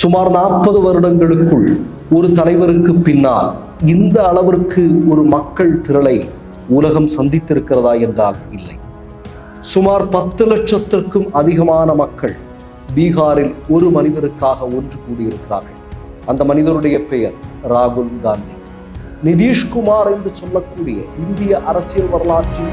சுமார் நாற்பது வருடங்களுக்குள் ஒரு தலைவருக்கு பின்னால் இந்த அளவிற்கு ஒரு மக்கள் திரளை உலகம் சந்தித்திருக்கிறதா என்றால் இல்லை. சுமார் பத்து லட்சத்திற்கும் அதிகமான மக்கள் பீகாரில் ஒரு மனிதருக்காக ஒன்று கூடியிருக்கிறார்கள். அந்த மனிதருடைய பெயர் ராகுல் காந்தி. நிதிஷ்குமார் என்று சொல்லக்கூடிய இந்திய அரசியல் வரலாற்றில்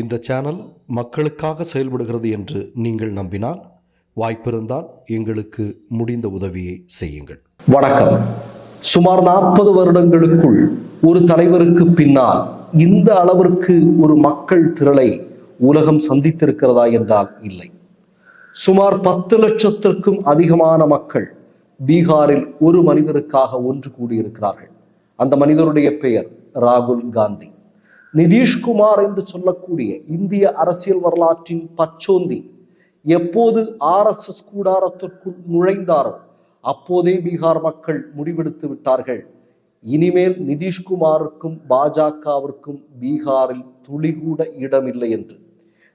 இந்த சேனல் மக்களுக்காக செயல்படுகிறது என்று நீங்கள் நம்பினால் வாய்ப்பிருந்தால் எங்களுக்கு முடிந்த உதவியை செய்யுங்கள். வணக்கம். சுமார் நாற்பது வருடங்களுக்குள் ஒரு தலைவருக்கு பின்னால் இந்த அளவிற்கு ஒரு மக்கள் திரளை உலகம் சந்தித்திருக்கிறதா என்றால் இல்லை. சுமார் பத்து லட்சத்திற்கும் அதிகமான மக்கள் பீகாரில் ஒரு மனிதருக்காக ஒன்று கூடியிருக்கிறார்கள். அந்த மனிதருடைய பெயர் ராகுல் காந்தி. நிதிஷ்குமார் என்று சொல்லக்கூடிய இந்திய அரசியல் வரலாற்றின் பச்சோந்தி எப்போது ஆர்எஸ்எஸ் கூடாரத்திற்குள் நுழைந்தாரோ அப்போதே பீகார் மக்கள் முடிவெடுத்து விட்டார்கள். இனிமேல் நிதிஷ்குமாருக்கும் பாஜகவிற்கும் பீகாரில் துளி கூட இடமில்லை என்று.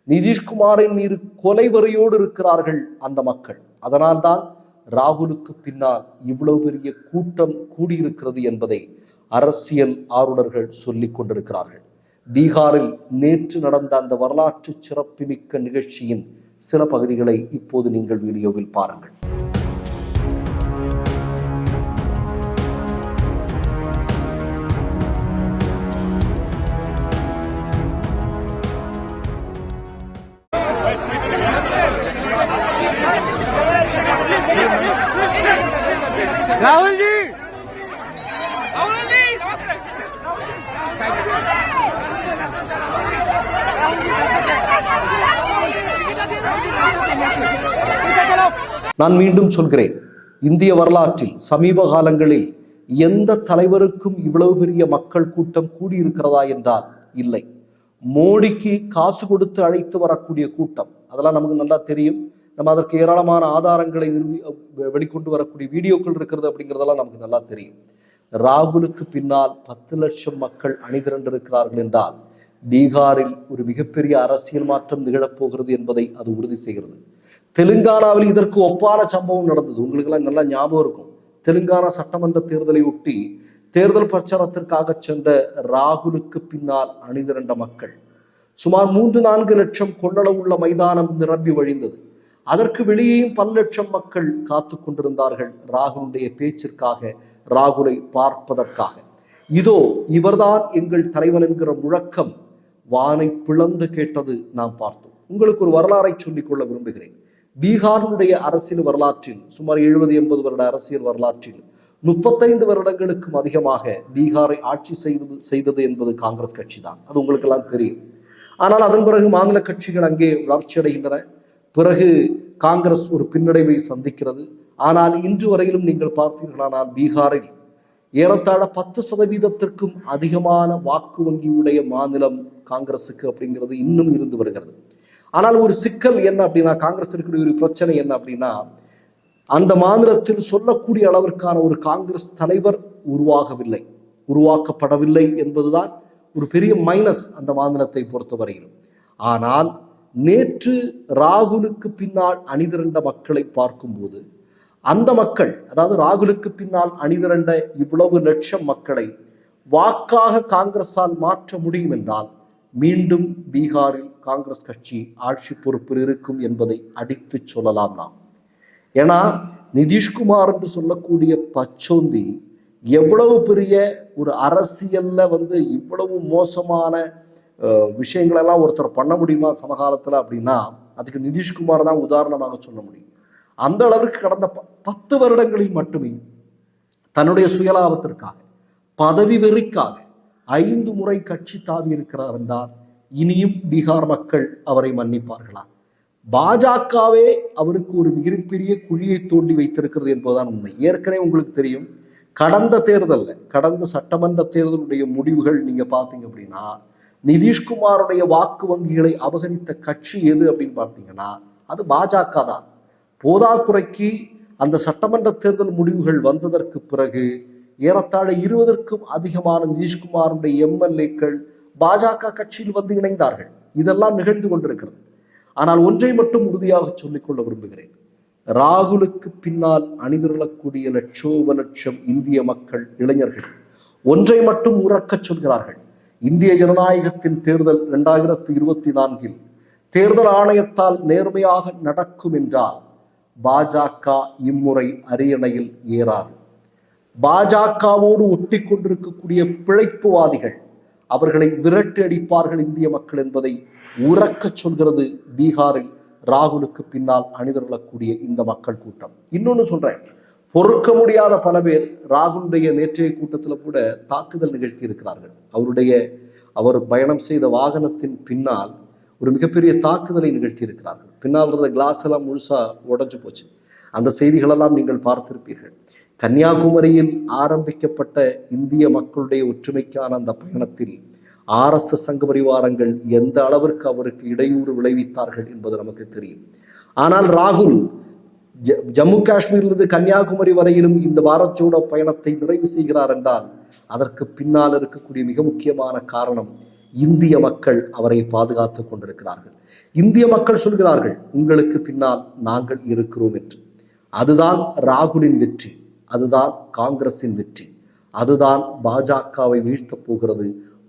நிதிஷ்குமாரின் மீது கொலைவரையோடு இருக்கிறார்கள் அந்த மக்கள். அதனால்தான் ராகுலுக்கு பின்னால் இவ்வளவு பெரிய கூட்டம் கூடியிருக்கிறது என்பதை அரசியல் ஆர்வலர்கள் சொல்லிக் கொண்டிருக்கிறார்கள். பீகாரில் நேற்று நடந்த அந்த வரலாற்று சிறப்புமிக்க நிகழ்ச்சியின் சில பகுதிகளை இப்போது நீங்கள் வீடியோவில் பாருங்கள். ராகுல் நான் மீண்டும் சொல்கிறேன் இந்திய வரலாற்றில் சமீப காலங்களில் எந்த தலைவருக்கும் இவ்வளவு பெரிய மக்கள் கூட்டம் கூடியிருக்கிறதா என்றால் இல்லை. மோடிக்கு காசு கொடுத்து அழைத்து வரக்கூடிய கூட்டம் அதெல்லாம் நமக்கு நல்லா தெரியும். நம்ம அதற்கு ஏராளமான ஆதாரங்களை நிறுவி வெளிக்கொண்டு வரக்கூடிய வீடியோக்கள் இருக்கிறது அப்படிங்கிறதெல்லாம் நமக்கு நல்லா தெரியும். ராகுலுக்கு பின்னால் பத்து லட்சம் மக்கள் அணிதிரண்டிருக்கிறார்கள் என்றால் பீகாரில் ஒரு மிகப்பெரிய அரசியல் மாற்றம் நிகழப்போகிறது என்பதை அது உறுதி செய்கிறது. தெலுங்கானாவில் இதற்கு ஒப்பான சம்பவம் நடந்தது. உங்களுக்கெல்லாம் நல்லா ஞாபகம் இருக்கும். தெலுங்கானா சட்டமன்ற தேர்தலை ஒட்டி தேர்தல் பிரச்சாரத்திற்காக சென்ற ராகுலுக்கு பின்னால் அணிதிரண்ட மக்கள் சுமார் மூன்று நான்கு லட்சம் கொள்ளளவுள்ள மைதானம் நிரம்பி வழிந்தது. அதற்கு வெளியேயும் பல லட்சம் மக்கள் காத்து கொண்டிருந்தார்கள் ராகுலுடைய பேச்சிற்காக ராகுலை பார்ப்பதற்காக. இதோ இவர்தான் எங்கள் தலைவன் என்கிற முழக்கம். வானை பிளந்து கேட்டது நாம் பார்த்தோம். உங்களுக்கு ஒரு வரலாறை சொல்லிக்கொள்ள விரும்புகிறேன். பீகாரினுடைய அரசியல் வரலாற்றில் சுமார் எழுபது எண்பது வருட அரசியல் வரலாற்றில் முப்பத்தைந்து வருடங்களுக்கும் அதிகமாக பீகாரை ஆட்சி செய்தது செய்தது என்பது காங்கிரஸ் கட்சி தான் அது உங்களுக்கெல்லாம் தெரியும். ஆனால் அதன் பிறகு மாநில கட்சிகள் அங்கே வளர்ச்சி அடைகின்றன. பிறகு காங்கிரஸ் ஒரு பின்னடைவை சந்திக்கிறது. ஆனால் இன்று வரையிலும் நீங்கள் பார்த்தீர்களானால் பீகாரில் ஏறத்தாழ பத்து சதவீதத்திற்கும் அதிகமான வாக்கு வங்கியுடைய மாநிலம் காங்கிரஸுக்கு அப்படிங்கிறது இன்னும் இருந்து வருகிறது. ஆனால் ஒரு சிக்கல் என்ன அப்படின்னா காங்கிரஸ் இருக்கக்கூடிய ஒரு பிரச்சனை என்ன அப்படின்னா அந்த மாநிலத்தில் சொல்லக்கூடிய அளவிற்கான ஒரு காங்கிரஸ் தலைவர் உருவாகவில்லை. உருவாக்கப்படவில்லை என்பதுதான் ஒரு பெரிய மைனஸ் அந்த மாநிலத்தை பொறுத்தவரையிலும் ஆனால் நேற்று ராகுலுக்கு பின்னால் அணிதிரண்ட மக்களை பார்க்கும்போது அந்த மக்கள் அதாவது ராகுலுக்கு பின்னால் அணிதிரண்ட இவ்வளவு லட்சம் மக்களை வாக்காக காங்கிரஸால் மாற்ற முடியும் என்றால் மீண்டும் பீகாரில் காங்கிரஸ் கட்சி ஆட்சி பொறுப்பில் இருக்கும் என்பதை அடித்து சொல்லலாம் நாம். ஏன்னா நிதிஷ்குமார் என்று சொல்லக்கூடிய பச்சோந்தி எவ்வளவு பெரிய ஒரு அரசியல்ல வந்து இவ்வளவு மோசமான விஷயங்களெல்லாம் ஒருத்தர் பண்ண முடியுமா சமகாலத்தில் அப்படின்னா அதுக்கு நிதிஷ்குமார் தான் உதாரணமாக சொல்ல முடியும். அந்த அளவிற்கு கடந்த ப- பத்து வருடங்களில் மட்டுமே தன்னுடைய சுயலாபத்திற்காக பதவி வெறிக்காக ஐந்து முறை கட்சி தாவி இருக்கிறார் என்றால் இனியும் பீகார் மக்கள் அவரை மன்னிப்பார்களா? பாஜகவே அவருக்கு ஒரு மிகப்பெரிய குழியை தோண்டி வைத்திருக்கிறது என்பதுதான் உண்மை. ஏற்கனவே உங்களுக்கு தெரியும் கடந்த தேர்தலில் கடந்த சட்டமன்ற தேர்தலுடைய முடிவுகள் நீங்க பார்த்தீங்க அப்படின்னா நிதிஷ்குமாருடைய வாக்கு வங்கிகளை அபகரித்த கட்சி எது அப்படின்னு பார்த்தீங்கன்னா அது பாஜக தான். போதாக்குறைக்கு அந்த சட்டமன்ற தேர்தல் முடிவுகள் வந்ததற்கு பிறகு ஏறத்தாழ இருபதற்கும் அதிகமான நிதிஷ்குமாருடைய எம்எல்ஏக்கள் பாஜக கட்சியில் வந்து இணைந்தார்கள். இதெல்லாம் நிகழ்ந்து கொண்டிருக்கிறது. ஆனால் ஒன்றை மட்டும் உறுதியாக சொல்லிக்கொள்ள விரும்புகிறேன். ராகுலுக்கு பின்னால் அணிதிரளக்கூடிய லட்சோப லட்சம் இந்திய மக்கள் இளைஞர்கள் ஒன்றை மட்டும் உறக்கச் சொல்கிறார்கள். இந்திய ஜனநாயகத்தின் தேர்தல் இரண்டாயிரத்தி இருபத்தி நான்கில் தேர்தல் ஆணையத்தால் நேர்மையாக நடக்கும் என்றால் பாஜக இம்முறை அரியணையில் ஏறாது. பாஜகவோடு ஒட்டி கொண்டிருக்கக்கூடிய பிழைப்புவாதிகள் அவர்களை விரட்டி அடிப்பார்கள் இந்திய மக்கள் என்பதை உறக்கச் சொல்கிறது பீகாரில் ராகுலுக்கு பின்னால் அணிதிரளக்கூடிய இந்த மக்கள் கூட்டம். இன்னொன்னு சொல்றேன். பொறுக்க முடியாத பல பேர் ராகுலுடைய நேற்றைய கூட்டத்தில் கூட தாக்குதல் நிகழ்த்தி இருக்கிறார்கள் அவருடைய அவர் பயணம் செய்த வாகனத்தின் பின்னால் ஒரு மிகப்பெரிய தாக்குதலை நிகழ்த்தி இருக்கிறார்கள் பின்னால் இருந்த கிளாஸ் எல்லாம் முழுசா உடைஞ்சு போச்சு. அந்த செய்திகளெல்லாம் நீங்கள் பார்த்திருப்பீர்கள். கன்னியாகுமரியில் ஆரம்பிக்கப்பட்ட இந்திய மக்களுடைய ஒற்றுமைக்கான அந்த பயணத்தில் ஆர்எஸ்எஸ் சங்க பரிவாரங்கள் எந்த அளவிற்கு அவருக்கு இடையூறு விளைவித்தார்கள் என்பது நமக்கு தெரியும். ஆனால் ராகுல் ஜ- ஜம்மு காஷ்மீரிலிருந்து கன்னியாகுமரி வரையிலும் இந்த பாரத் ஜோடோ பயணத்தை நிறைவு செய்கிறார் என்றால் அதற்கு பின்னால் இருக்கக்கூடிய மிக முக்கியமான காரணம் இந்திய மக்கள் அவரை பாதுகாத்துக் கொண்டிருக்கிறார்கள். இந்திய மக்கள் சொல்கிறார்கள் உங்களுக்கு பின்னால் நாங்கள் இருக்கிறோம் என்று. அதுதான் ராகுலின் வெற்றி. அதுதான் காங்கிரசின் வெற்றி. அதுதான் பாஜகவை வீழ்த்தப் போகிறது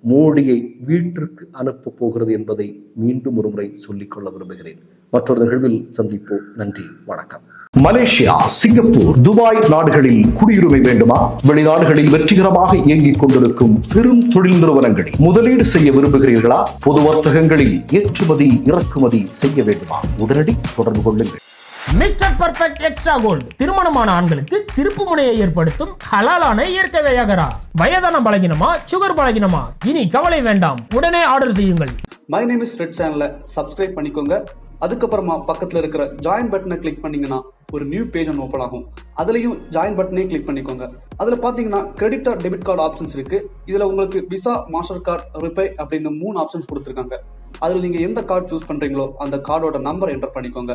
மோடியை வீட்டிற்கு அனுப்பப் போகிறது என்பதை மீண்டும் ஒருமுறை சொல்லிக்கொள்ள விரும்புகிறேன். மற்றொரு நிகழ்வில் சந்திப்போம். நன்றி வணக்கம். மலேசியா சிங்கப்பூர் துபாய் நாடுகளில் குடியுரிமை வேண்டுமா? வெளிநாடுகளில் வெற்றிகரமாக இயங்கிக் கொண்டிருக்கும் பெரும் தொழில் நிறுவனங்களில் முதலீடு செய்ய விரும்புகிறீர்களா? பொது வர்த்தகங்களில் ஏற்றுமதி இறக்குமதி செய்ய வேண்டுமா? உடனடி தொடர்பு கொள்ளுங்கள். மிஸ்டர் பர்ஃபெக்ட் எக்ஸ்ட்ரா கோல்டு திருமணமான ஆண்களுக்கு திருப்பு முனையை ஏற்படுத்தும் ஹலாலான இயற்கை வியாகரா. வயதான பலகினமா சுகர் பலகினமா? இனி கவலை வேண்டாம். உடனே ஆர்டர் செய்யுங்கள். மை நேம் இஸ் ரெட் சேனலை சப்ஸ்கிரைப் பண்ணிக்கோங்க. அதுக்கப்புறமா பக்கத்தில் இருக்கிற ஜாயின் பட்டனை கிளிக் பண்ணீங்கன்னா ஒரு நியூ பேஜ் ஒன்று ஓப்பன் ஆகும். அதுலேயும் ஜாயின் பட்டனே கிளிக் பண்ணிக்கோங்க. அதில் பார்த்தீங்கன்னா credit or debit card options இருக்கு. இதில் உங்களுக்கு விசா மாஸ்டர் கார்டு ரிப்பே அப்படின்னு மூணு ஆப்ஷன்ஸ் கொடுத்துருக்காங்க. அதில் நீங்கள் எந்த கார்டு சூஸ் பண்ணுறீங்களோ அந்த கார்டோட நம்பர் என்டர் பண்ணிக்கோங்க.